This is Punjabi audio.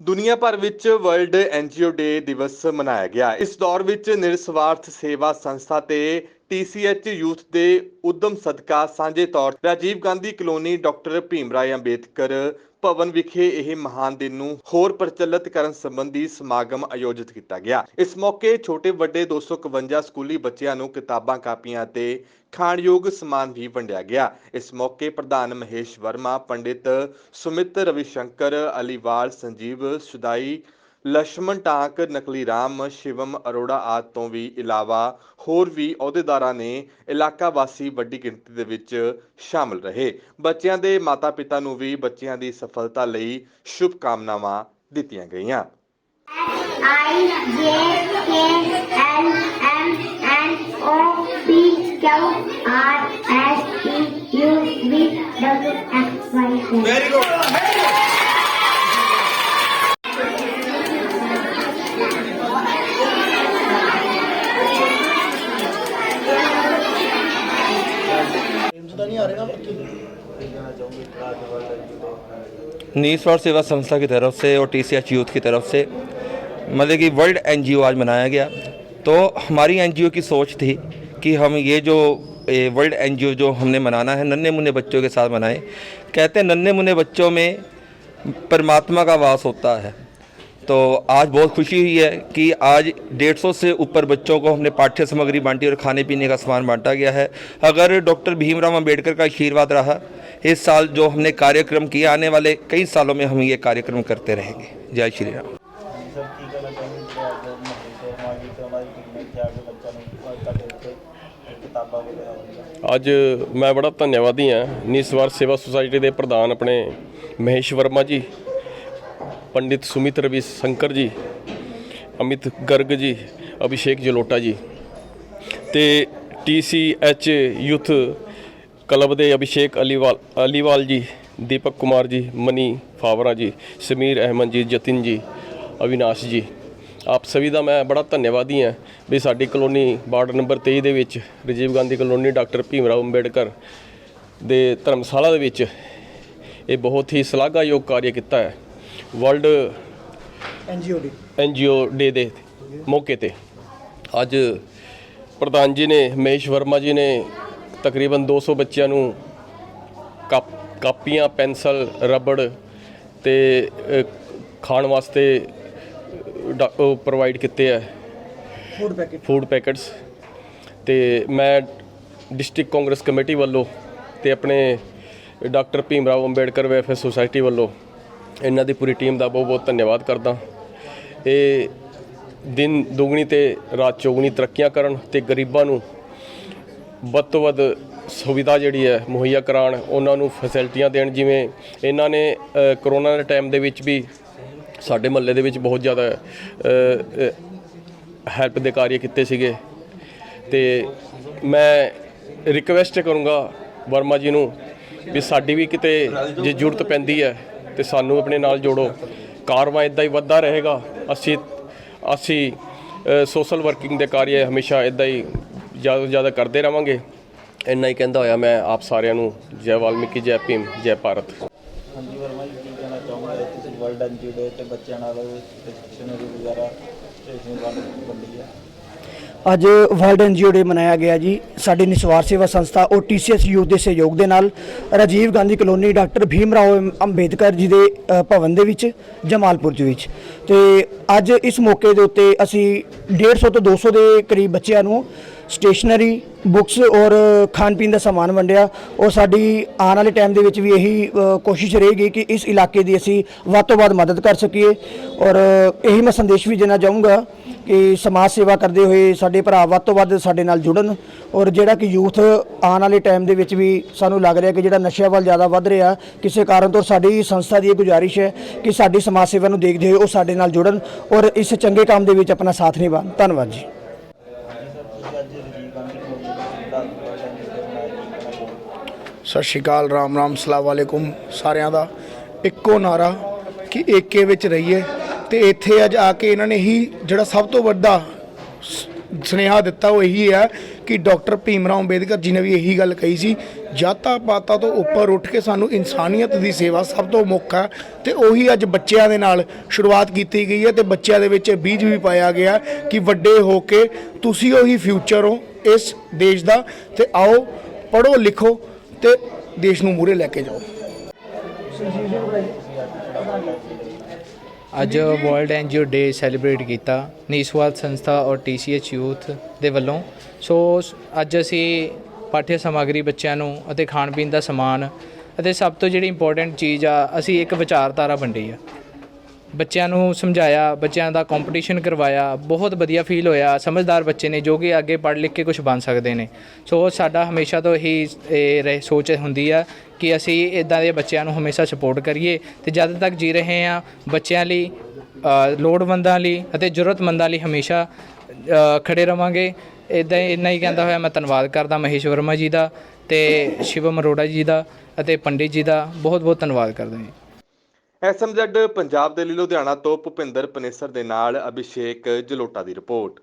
ਦੁਨੀਆ ਭਰ ਵਿੱਚ ਵਰਲਡ ਐਨਜੀਓ ਡੇ ਦਿਵਸ ਮਨਾਇਆ ਗਿਆ। ਇਸ ਦੌਰ ਵਿੱਚ ਨਿਰਸਵਾਰਥ ਸੇਵਾ ਸੰਸਥਾ ਤੇ TCH ਯੂਥ ਦੇ ਉਦਮ ਸਦਕਾ ਸਾਂਝੇ ਤੌਰ ਰਾਜੀਵ ਗਾਂਧੀ ਕਲੋਨੀ ਡਾਕਟਰ ਭੀਮ ਰਾਏ ਅੰਬੇਦਕਰ ਭਵਨ ਵਿਖੇ ਇਹ ਮਹਾਨ ਦਿਨ ਨੂੰ ਹੋਰ ਪ੍ਰਚਲਿਤ ਕਰਨ ਸੰਬੰਧੀ ਸਮਾਗਮ ਆਯੋਜਿਤ ਕੀਤਾ ਗਿਆ। ਇਸ ਮੌਕੇ ਛੋਟੇ ਵੱਡੇ 251 ਸਕੂਲੀ ਬੱਚਿਆਂ ਨੂੰ ਕਿਤਾਬਾਂ, ਕਾਪੀਆਂ ਤੇ ਖਾਣਯੋਗ ਸਮਾਨ ਵੀ ਵੰਡਿਆ ਗਿਆ। ਇਸ ਮੌਕੇ ਪ੍ਰਧਾਨ ਮਹੇਸ਼ ਵਰਮਾ, ਪੰਡਿਤ ਸੁਮਿਤ ਰਵਿਸ਼ੰਕਰ ਅਲੀਵਾਲ, ਸੰਜੀਵ ਸੁਦਾਈ ਲక్ష్ਮਣ ਟਾਂਕ ਨਕਲੀ ਰਾਮ ਸ਼ਿਵਮ ਅਰੋੜਾ ਆਦ ਤੋਂ ਵੀ ਇਲਾਵਾ ਹੋਰ ਵੀ ਅਹੁਦੇਦਾਰਾਂ ਨੇ ਇਲਾਕਾ ਵਾਸੀ ਵੱਡੀ ਗਿਣਤੀ ਦੇ ਵਿੱਚ ਸ਼ਾਮਲ ਰਹੇ। ਬੱਚਿਆਂ ਦੇ ਮਾਤਾ-ਪਿਤਾ ਨੂੰ ਵੀ ਬੱਚਿਆਂ ਦੀ ਸਫਲਤਾ ਲਈ ਸ਼ੁਭ ਕਾਮਨਾਵਾਂ ਦਿੱਤੀਆਂ ਗਈਆਂ। एम्स नहीं आ रहे ना बच्चे निस्वार्थ सेवा संस्था की तरफ़ से और टी यूथ की तरफ़ से मतलब कि वर्ल्ड एनजीओ आज मनाया गया। तो हमारी एनजीओ की सोच थी कि हम ये जो वर्ल्ड एनजीओ जो हमने मनाना है नन्हे मुन्ने बच्चों के साथ मनाएँ। कहते हैं नन्हे मुन्ने बच्चों में परमात्मा का वास होता है। तो आज बहुत खुशी हुई है कि आज 150 से ऊपर बच्चों को हमने पाठ्य सामग्री बांटी और खाने पीने का सामान बांटा गया है अगर डॉक्टर भीमराव अंबेडकर का आशीर्वाद रहा इस साल जो हमने कार्यक्रम किए आने वाले कई सालों में हम ये कार्यक्रम करते रहेंगे जय श्री राम सर की कहना चाहेंगे कि आज महेश वर्मा जी ਤੇ ਉਹਨਾਂ ਦੀ ਟੀਮ ਨੇ ਇੱਥੇ ਆ ਕੇ ਬੱਚਿਆਂ ਨੂੰ ਤੁਹਾਡੇ ਇੱਥੇ ਕਿਤਾਬਾਂ ਵਗੈਰਾ ਵੰਡੀਆਂ ਅੱਜ ਮੈਂ ਬੜਾ ਧੰਨਵਾਦੀ ਹਾਂ ਨਿਸਵਾਰ ਸੇਵਾ ਸੁਸਾਇਟੀ ਦੇ ਪ੍ਰਧਾਨ ਆਪਣੇ ਮਹੇਸ਼ ਵਰਮਾ ਜੀ ਪੰਡਿਤ ਸੁਮਿਤ ਰਵੀ ਸ਼ੰਕਰ ਜੀ, ਅਮਿਤ ਗਰਗ ਜੀ, ਅਭਿਸ਼ੇਕ ਜਲੋਟਾ ਜੀ ਤੇ TCH ਯੂਥ ਕਲੱਬ ਦੇ ਅਭਿਸ਼ੇਕ ਅਲੀਵਾਲ ਅਲੀਵਾਲ ਜੀ, ਦੀਪਕ ਕੁਮਾਰ ਜੀ, ਮਨੀ ਫਾਵਰਾ ਜੀ, ਸਮੀਰ ਅਹਿਮਦ ਜੀ, ਜਤਿਨ ਜੀ, ਅਵਿਨਾਸ਼ ਜੀ। ਆਪ ਸਭੀ ਦਾ ਮੈਂ ਬੜਾ ਧੰਨਵਾਦੀ ਹਾਂ ਵੀ ਸਾਡੀ ਕਲੋਨੀ ਵਾਰਡ ਨੰਬਰ 23 ਦੇ ਵਿੱਚ ਰਾਜੀਵ ਗਾਂਧੀ ਕਲੋਨੀ ਡਾਕਟਰ ਭੀਮ ਰਾਓ ਅੰਬੇਡਕਰ ਦੇ ਧਰਮਸ਼ਾਲਾ ਦੇ ਵਿੱਚ ਇਹ ਬਹੁਤ ਹੀ ਸ਼ਲਾਘਾਯੋਗ ਕਾਰਜ ਕੀਤਾ ਹੈ। World NGO day. NGO day ਦੇ ਮੌਕੇ ਤੇ। ਅੱਜ ਪ੍ਰਧਾਨ ਜੀ ਨੇ ਮਹੇਸ਼ ਵਰਮਾ ਜੀ ਨੇ ਤਕਰੀਬਨ 200 ਬੱਚਿਆਂ ਨੂੰ ਕਾਪ ਕਾਪੀਆਂ ਪੈਨਸਲ ਰਬੜ ਤੇ ਖਾਣ ਵਾਸਤੇ ਪ੍ਰੋਵਾਈਡ ਕੀਤੇ ਹੈ ਫੂਡ ਪੈਕੇਟ ਫੂਡ ਪੈਕਟਸ ਤੇ ਮੈਂ ਡਿਸਟ੍ਰਿਕਟ ਕਾਂਗਰਸ ਕਮੇਟੀ ਵੱਲੋਂ ਤੇ ਆਪਣੇ doctor Bhim Rao Ambedkar welfare society ਵੱਲੋਂ ਇਹਨਾਂ ਦੀ ਪੂਰੀ ਟੀਮ ਦਾ ਬਹੁਤ ਬਹੁਤ ਧੰਨਵਾਦ ਕਰਦਾ। ਇਹ ਦਿਨ ਦੁਗਣੀ ਤੇ ਰਾਤ ਚੌਗਣੀ ਤਰੱਕੀਆਂ ਕਰਨ ਤੇ ਗਰੀਬਾਂ ਨੂੰ ਵੱਧ ਤੋਂ ਵੱਧ ਸੁਵਿਧਾ ਜਿਹੜੀ ਹੈ, ਮੁਹੱਈਆ ਕਰਾਉਣ, ਉਹਨਾਂ ਨੂੰ ਫੈਸਿਲਿਟੀਆਂ ਦੇਣ, ਜਿਵੇਂ ਇਹਨਾਂ ਨੇ ਕਰੋਨਾ ਦੇ ਟਾਈਮ ਦੇ ਵਿੱਚ ਵੀ ਸਾਡੇ ਮਹੱਲੇ ਦੇ ਵਿੱਚ ਬਹੁਤ ਜ਼ਿਆਦਾ ਹੈਲਪ ਦੇ ਕਾਰਜ ਕੀਤੇ ਸੀਗੇ। ਤੇ ਮੈਂ ਰਿਕਵੈਸਟ ਕਰੂੰਗਾ ਵਰਮਾ ਜੀ ਨੂੰ ਵੀ ਸਾਡੀ ਵੀ ਕਿਤੇ ਜੇ ਜ਼ਰੂਰਤ ਪੈਂਦੀ ਹੈ ਤੇ ਸਾਨੂੰ ਆਪਣੇ ਨਾਲ ਜੋੜੋ। ਕਾਰਵਾ ਇਦਾਂ ਹੀ ਵੱਧਦਾ ਰਹੇਗਾ। ਅਸੀਂ ਅਸੀਂ ਸੋਸ਼ਲ ਵਰਕਿੰਗ ਦੇ ਕਾਰਜ ਹਮੇਸ਼ਾ ਇਦਾਂ ਹੀ ਜ਼ਿਆਦਾ ਤੋਂ ਜ਼ਿਆਦਾ ਕਰਦੇ ਰਵਾਂਗੇ। ਇੰਨਾ ਹੀ ਕਹਿੰਦਾ ਹੋਇਆ ਮੈਂ ਆਪ ਸਾਰਿਆਂ ਨੂੰ। ਜੈ ਵਾਲਮੀਕੀ, ਜੈ ਭੀਮ, ਜੈ ਭਾਰਤ। ਹਾਂਜੀ ਵਰਮਾ ਜੀ, ਕੀ ਕਹਿਣਾ ਚਾਹੁੰਦੇ ਤੁਸੀਂ ਵਰਲਡ ਐਨਜੀਓ ਡੇ ਤੇ ਬੱਚਿਆਂ ਨਾਲ ਸਟੇਸ਼ਨਰੀ ਵਗੈਰਾ ਸਟੇਸ਼ਨਰੀ ਵੰਡੀ ਹੈ ਅੱਜ ਵਰਲਡ ਐਨਜੀਓ ਡੇ ਮਨਾਇਆ ਗਿਆ ਜੀ। ਸਾਡੀ ਨਿਸਵਾਰ ਸੇਵਾ ਸੰਸਥਾ ਔਰ ਟੀਸੀਐਸ ਯੂਥ ਦੇ ਸਹਿਯੋਗ ਦੇ ਨਾਲ ਰਾਜੀਵ ਗਾਂਧੀ ਕਲੋਨੀ ਡਾਕਟਰ ਭੀਮ ਰਾਓ ਅੰਬੇਦਕਰ ਜੀ ਦੇ ਅ, ਭਵਨ ਦੇ ਵਿੱਚ ਜਮਾਲਪੁਰ ਦੇ ਵਿੱਚ। ਤੇ ਅੱਜ ਇਸ ਮੌਕੇ ਦੇ ਉੱਤੇ ਅਸੀਂ 150 ਤੋਂ 200 ਦੇ ਕਰੀਬ ਬੱਚਿਆਂ ਨੂੰ ਸਟੇਸ਼ਨਰੀ ਬੁੱਕਸ ਔਰ ਖਾਣ ਪੀਣ ਦਾ ਸਮਾਨ ਵੰਡਿਆ। ਔਰ ਸਾਡੀ ਆਉਣ ਵਾਲੇ ਟਾਈਮ ਦੇ ਵਿੱਚ ਵੀ ਇਹੀ ਅ, ਕੋਸ਼ਿਸ਼ ਰਹੇਗੀ ਕਿ ਇਸ ਇਲਾਕੇ ਦੀ ਅਸੀਂ ਵੱਧ ਤੋਂ ਵੱਧ ਮਦਦ ਕਰ ਸਕੀਏ। ਔਰ ਇਹੀ ਮੈਂ ਸੰਦੇਸ਼ ਵੀ ਦੇਣਾ ਚਾਹੂੰਗਾ ਕਿ ਸਮਾਜ ਸੇਵਾ ਕਰਦੇ ਹੋਏ ਸਾਡੇ ਭਰਾ ਵੱਧ ਤੋਂ ਵੱਧ ਸਾਡੇ ਨਾਲ ਜੁੜਨ। ਔਰ ਜਿਹੜਾ ਕਿ ਯੂਥ ਆਉਣ ਵਾਲੇ ਟਾਈਮ ਦੇ ਵਿੱਚ ਵੀ ਸਾਨੂੰ ਲੱਗ ਰਿਹਾ ਕਿ ਜਿਹੜਾ ਨਸ਼ਿਆਂ ਵੱਲ ਜ਼ਿਆਦਾ ਵੱਧ ਰਿਹਾ ਕਿਸੇ ਕਾਰਨ ਤੋਂ ਸਾਡੀ ਸੰਸਥਾ ਦੀ ਇਹ ਗੁਜ਼ਾਰਿਸ਼ ਹੈ ਕਿ ਸਾਡੀ ਸਮਾਜ ਸੇਵਾ ਨੂੰ ਦੇਖਦੇ ਹੋਏ ਉਹ ਸਾਡੇ ਨਾਲ ਜੁੜਨ। ਔਰ ਇਸ ਚੰਗੇ ਕੰਮ ਦੇ ਵਿੱਚ ਆਪਣਾ ਸਾਥ ਨਿਭਾਉਣ। ਧੰਨਵਾਦ ਜੀ ਹਾਂਜੀ ਸਰ ਤੁਸੀਂ ਅੱਜ ਰਾਜੀਵ ਗਾਂਧੀ ਕਲੋਨੀ ਦਾ ਵਰਲਡ ਐਨਜੀਓ ਡੇ ਮਨਾਇਆ ਕੀ ਕਹਿਣਾ ਚਾਹੁੰਦੇ ਸਤਿ ਸ਼੍ਰੀ ਅਕਾਲ, ਰਾਮ ਰਾਮ, ਸਲਾਮ ਵਾਲੇਕੁਮ ਸਾਰਿਆਂ ਦਾ। ਇੱਕੋ ਨਾਰਾ ਕਿ ਏਕੇ ਵਿੱਚ ਰਹੀਏ ਤੇ ਇੱਥੇ ਅੱਜ ਆ ਕੇ ਇਹਨਾਂ ਨੇ ਹੀ ਜਿਹੜਾ ਸਭ ਤੋਂ ਵੱਡਾ ਸ- ਸੁਨੇਹਾ ਦਿੱਤਾ ਉਹ ਇਹੀ ਹੈ ਕਿ ਡਾਕਟਰ ਭੀਮ ਰਾਓ ਅੰਬੇਦਕਰ ਜੀ ਨੇ ਵੀ ਇਹੀ ਗੱਲ ਕਹੀ ਸੀ, ਜਾਤਾਂ ਪਾਤਾਂ ਤੋਂ ਉੱਪਰ ਉੱਠ ਕੇ ਸਾਨੂੰ ਇਨਸਾਨੀਅਤ ਦੀ ਸੇਵਾ ਸਭ ਤੋਂ ਮੁੱਖ ਹੈ ਤੇ ਉਹੀ ਅੱਜ ਬੱਚਿਆਂ ਦੇ ਨਾਲ ਸ਼ੁਰੂਆਤ ਕੀਤੀ ਗਈ ਹੈ ਤੇ ਬੱਚਿਆਂ ਦੇ ਵਿੱਚ ਇਹ ਬੀਜ ਵੀ ਪਾਇਆ ਗਿਆ ਕਿ ਵੱਡੇ ਹੋ ਕੇ ਤੁਸੀਂ ਉਹੀ ਫਿਊਚਰ ਹੋ। ਇਸ ਦੇਸ਼ ਦਾ ਤੇ ਆਓ ਪੜ੍ਹੋ ਲਿਖੋ ਤੇ ਦੇਸ਼ ਨੂੰ ਮੂਹਰੇ ਲੈ ਕੇ ਜਾਓ। ਅੱਜ ਵਰਲਡ ਐਨਜੀਓ ਡੇ ਸੈਲੀਬ੍ਰੇਟ ਕੀਤਾ। ਨਿਸਵਾਰਥ ਸੰਸਥਾ ਔਰ ਟੀਸੀਐਚ ਯੂਥ ਦੇ ਵੱਲੋਂ। ਸੋ ਅੱਜ ਅਸੀਂ ਪਾਠ्य ਸਮੱਗਰੀ ਬੱਚਿਆਂ ਨੂੰ ਅਤੇ ਖਾਣ ਪੀਣ ਦਾ ਸਮਾਨ ਅਤੇ ਸਭ ਤੋਂ ਜਿਹੜੀ ਇੰਪੋਰਟੈਂਟ ਚੀਜ਼ ਆ, ਅਸੀਂ ਇੱਕ ਵਿਚਾਰਧਾਰਾ ਵੰਡੀ ਆ। ਬੱਚਿਆਂ ਨੂੰ ਸਮਝਾਇਆ ਬੱਚਿਆਂ ਦਾ ਕੰਪੀਟੀਸ਼ਨ ਕਰਵਾਇਆ ਬਹੁਤ ਵਧੀਆ ਫੀਲ ਹੋਇਆ। ਸਮਝਦਾਰ ਬੱਚੇ ਨੇ ਜੋ ਕਿ ਅੱਗੇ ਪੜ੍ਹ ਲਿਖ ਕੇ ਕੁਝ ਬਣ ਸਕਦੇ ਨੇ। ਸੋ ਸਾਡਾ ਹਮੇਸ਼ਾ ਤੋਂ ਇਹੀ ਇਹ ਰਹੇ ਸੋਚ ਹੁੰਦੀ ਆ ਕਿ ਅਸੀਂ ਇਦਾਂ ਦੇ ਬੱਚਿਆਂ ਨੂੰ ਹਮੇਸ਼ਾ ਸਪੋਰਟ ਕਰੀਏ ਤੇ ਜਦ ਤੱਕ ਜੀ ਰਹੇ ਆ ਬੱਚਿਆਂ ਲਈ ਲੋੜਵੰਦਾਂ ਲਈ ਅਤੇ ਜ਼ਰੂਰਤਮੰਦਾਂ ਲਈ ਹਮੇਸ਼ਾ ਅ, ਖੜੇ ਰਵਾਂਗੇ। ਇਦਾਂ ਇੰਨਾ ਹੀ ਕਹਿੰਦਾ ਹੋਇਆ ਮੈਂ ਧੰਨਵਾਦ ਕਰਦਾ ਮਹੇਸ਼ ਵਰਮਾ ਜੀ ਦਾ ਤੇ ਸ਼ਿਵਮ ਅਰੋੜਾ ਜੀ ਦਾ ਅਤੇ ਪੰਡਿਤ ਜੀ ਦਾ। ਬਹੁਤ ਬਹੁਤ ਧੰਨਵਾਦ ਕਰਦਾ ਜੀ। ਐਸਐਮਜ਼ੈਡ ਪੰਜਾਬ ਦੇ ਲਈ ਲੁਧਿਆਣਾ ਤੋਂ ਭੁਪਿੰਦਰ ਪਨੇਸਰ ਦੇ ਨਾਲ ਅਭਿਸ਼ੇਕ ਜਲੋਟਾ ਦੀ ਰਿਪੋਰਟ।